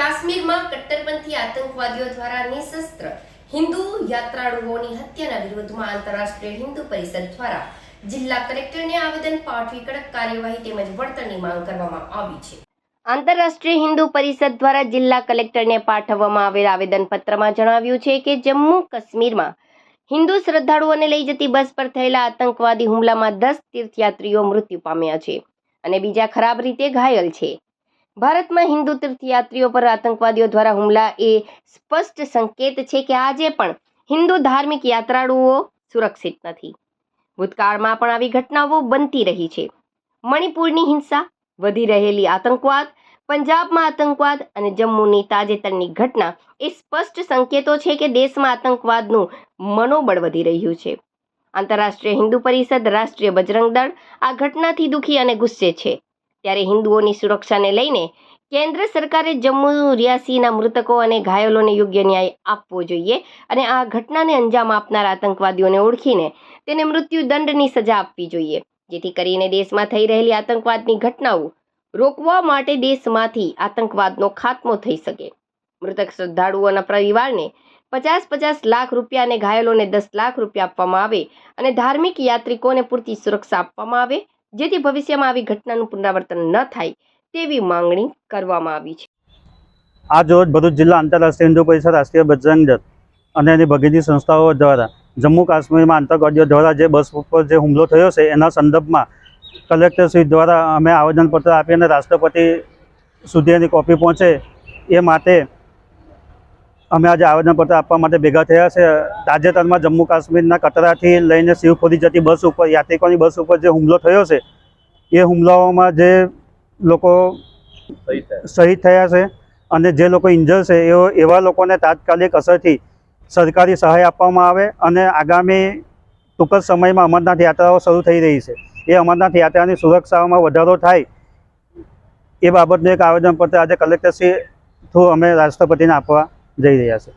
કાશ્મીરમાં કટ્ટરપંથી આતંકવાદીઓ દ્વારા નિશસ્ત્ર હિન્દુ યાત્રાળુઓની હત્યાના વિરોધમાં આંતરરાષ્ટ્રીય હિન્દુ પરિષદ દ્વારા જિલ્લા કલેક્ટરને આવેદન પાઠવી કડક કાર્યવાહી તેમજ વળતરની માંગ કરવામાં આવી છે. આંતરરાષ્ટ્રીય હિન્દુ પરિષદ દ્વારા જિલ્લા કલેક્ટરને પાઠવવામાં આવેલ આવેદનપત્રમાં જણાવ્યું છે કે જમ્મુ કાશ્મીરમાં હિન્દુ શ્રદ્ધાળુઓને લઈ જતી બસ પર થયેલા આતંકવાદી હુમલામાં દસ તીર્થયાત્રીઓ મૃત્યુ પામ્યા છે અને બીજા ખરાબ રીતે ઘાયલ છે. ભારતમાં હિન્દુ તીર્થયાત્રીઓ પર આતંકવાદીઓ દ્વારા હુમલા એ સ્પષ્ટ સંકેત છે કે આજે પણ હિન્દુ ધાર્મિક યાત્રાળુઓ સુરક્ષિત નથી. ભૂતકાળમાં પણ આવી ઘટનાઓ બનતી રહી છે. મણિપુરની હિંસા, વધી રહેલી આતંકવાદ, પંજાબમાં આતંકવાદ અને જમ્મુની તાજેતરની ઘટના એ સ્પષ્ટ સંકેતો છે કે દેશમાં આતંકવાદનું મનોબળ વધી રહ્યું છે. આંતરરાષ્ટ્રીય હિન્દુ પરિષદ રાષ્ટ્રીય બજરંગ દળ આ ઘટનાથી દુઃખી અને ગુસ્સે છે. ત્યારે હિન્દુઓની સુરક્ષાને લઈને કેન્દ્ર સરકારે જમ્મુ રિયાસીના મૃતકો અને ઘાયલોને યોગ્ય ન્યાય આપવો જોઈએ અને આ ઘટનાને અંજામ આપનાર આતંકવાદીઓને ઓળખીને તેને મૃત્યુદંડની સજા આપવી જોઈએ. જેથી કરીને દેશમાં થઈ રહેલી આતંકવાદની ઘટનાઓ રોકવા માટે દેશમાંથી આતંકવાદનો ખાત્મો થઈ શકે. મૃતક શ્રદ્ધાળુઓના પરિવારને પચાસ પચાસ લાખ રૂપિયા અને ઘાયલોને દસ લાખ રૂપિયા આપવામાં આવે અને ધાર્મિક યાત્રિકોને પૂરતી સુરક્ષા આપવામાં આવે જેથી ભવિષ્યમાં આવી ઘટનાનું પુનરાવર્તન ન થાય તેવી માંગણી કરવામાં આવી છે. આજ રોજ ભરૂચ જિલ્લા આંતરરાષ્ટ્રીય હિન્દુ પરિષદ રાષ્ટ્રીય બજરંગ દળ અને એની ભગીની સંસ્થાઓ દ્વારા જમ્મુ કાશ્મીરમાં આતંકવાદીઓ દ્વારા જે બસ ઉપર જે હુમલો થયો છે, એના સંદર્ભમાં કલેક્ટરશ્રી દ્વારા અમે આવેદનપત્ર આપી અને રાષ્ટ્રપતિ સુધી એની કોપી પહોંચે એ માટે અમે આજે આવેદનપત્ર આપવા માટે ભેગા થયા છે. તાજેતરમાં જમ્મુ કાશ્મીરના કટરાથી લઈને શિવખોરી જતી બસ ઉપર યાત્રિકોની બસ ઉપર જે હુમલો થયો છે એ હુમલાઓમાં જે લોકો શહીદ થયા. છે અને જે લોકો ઇન્જર છે એઓ એવા લોકોને તાત્કાલિક અસરથી સરકારી સહાય આપવામાં આવે અને આગામી ટૂંક જ સમયમાં અમરનાથ યાત્રાઓ શરૂ થઈ રહી છે. એ અમરનાથ યાત્રાની સુરક્ષામાં વધારો થાય એ બાબતનું એક આવેદનપત્ર આજે કલેક્ટરશ્રી થ્રુ અમે રાષ્ટ્રપતિને આપવા જઈ રહ્યા છે